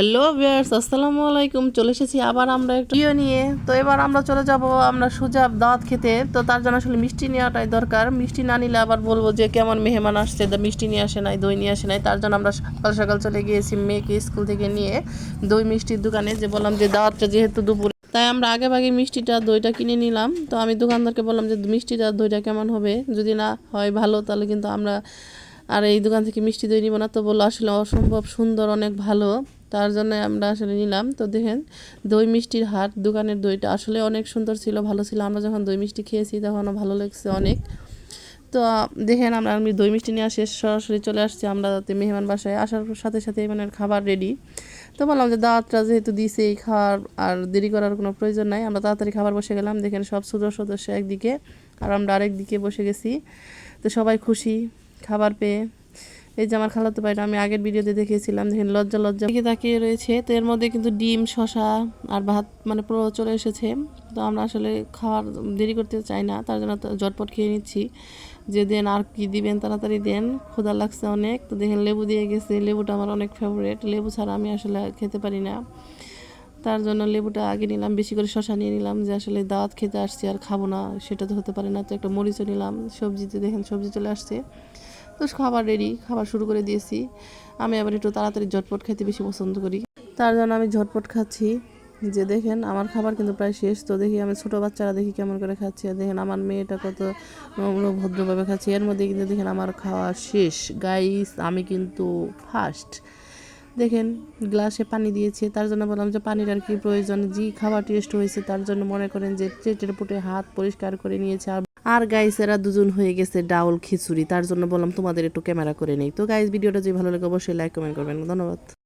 Hello viewers আসসালামু আলাইকুম। চলে এসেছি আবার আমরা একটু ভিডিও নিয়ে। তো এবার আমরা চলে যাব, আমরা সুজাব দাঁত খেতে। তো তার জন্য আসলে মিষ্টি নেওয়াটাই দরকার। মিষ্টি না নিলে আবার বলব যে, কেমন মেহমান আসছে? দা মিষ্টি নিয়ে আসে নাই, দই নিয়ে আসে নাই। তার জন্য আমরা সকাল সকাল চলে গিয়েছি মেয়েকে স্কুল থেকে নিয়ে দই মিষ্টির দোকানে। যে বললাম যে, দাঁতটা যেহেতু দুপুরে। তাই আমরা আগে ভাগে মিষ্টিটা, দইটা কিনে নিলাম। তো আমি দোকানদারকে বললাম যে, মিষ্টিটা, দইটা কেমন হবে? যদি না হয় ভালো, তাহলে কিন্তু আমরা আর এই দোকান থেকে মিষ্টি দই নিব না। তো বলল, আসলে অসম্ভব সুন্দর, অনেক ভালো। তার জন্য আমরা আসলে নিলাম। তো দেখেন, দই মিষ্টির হাট, দোকানের দইটা আসলে অনেক সুন্দর ছিল, ভালো ছিল। আমরা যখন দই মিষ্টি খেয়েছি তখনও ভালো লাগছে অনেক। তো, দেখেন আমরা আমি দই মিষ্টি নিয়ে আসে, সরাসরি চলে আসছি আমরা তাতে মেহমান বাসায়। আসার সাথে সাথে মানে খাবার রেডি তো বললাম যে দাঁতটা যেহেতু দিছে, এই খাওয়ার আর দেরি করার কোনো প্রয়োজন নাই। আমরা তাড়াতাড়ি খাবার বসে গেলাম। দেখেন সব সদস্য সদস্য একদিকে আর আমরা আরেক দিকে বসে গেছি। তো সবাই খুশি, খাবার পেয়ে। এই যে আমার খালাতো ভাইটা আমি আগের ভিডিওতে দেখিয়েছিলাম, দেখেন লজ্জা লজ্জা। দিকে তাকিয়ে রয়েছে, তো এর মধ্যে কিন্তু ডিম শশা আর ভাত মানে পুরো চলে এসেছে। তো আমরা আসলে খাওয়ার দেরি করতে চাই না, তার জন্য তো ঝটপট খেয়ে নিচ্ছি। যে দেন আর কি দিবেন, তাড়াতাড়ি দেন, ক্ষুধা লাগছে অনেক। তো দেখেন লেবু দিয়ে গেছে, লেবুটা আমার অনেক ফেভারিট লেবু ছাড়া আমি আসলে খেতে পারি না। তার জন্য লেবুটা আগে নিলাম, বেশি করে শশা নিয়ে নিলাম, যে আসলে দাওয়াত খেতে আসছি আর খাব না, সেটা তো হতে পারে না। তো একটা মরিচও নিলাম, সবজিতে দেখেন সবজি চলে আসছে। তো খাবার রেডি খাবার শুরু করে দিয়েছি। আমি আবার একটু তাড়াতাড়ি ঝটপট খেতে বেশি পছন্দ করি। তার জন্য আমি ঝটপট খাচ্ছি। যে দেখেন, আমার খাবার কিন্তু প্রায় শেষ। তো দেখি আমি ছোটো বাচ্চারা দেখি কেমন করে খাচ্ছে। আর দেখেন, আমার মেয়েটা কত ভদ্রভাবে খাচ্ছে। এর মধ্যে কিন্তু দেখেন, আমার খাওয়া শেষ। গাইস আমি কিন্তু ফার্স্ট দেখেন, গ্লাসে পানি দিয়েছে। তার জন্য বললাম যে, পানির আর কি প্রয়োজন? যে খাবার টেস্ট হয়েছে। তার জন্য মনে করেন যে চেটের পুটে হাত পরিষ্কার করে নিয়েছে। আর আর গাইস এরা দুজন হয়ে গেছে ডাউল খিচুড়ি, তার জন্য বললাম তোমাদের একটু ক্যামেরা করে নেই। তো গাইস ভিডিওটা যদি ভালো লাগে অবশ্যই লাইক কমেন্ট করবেন। ধন্যবাদ।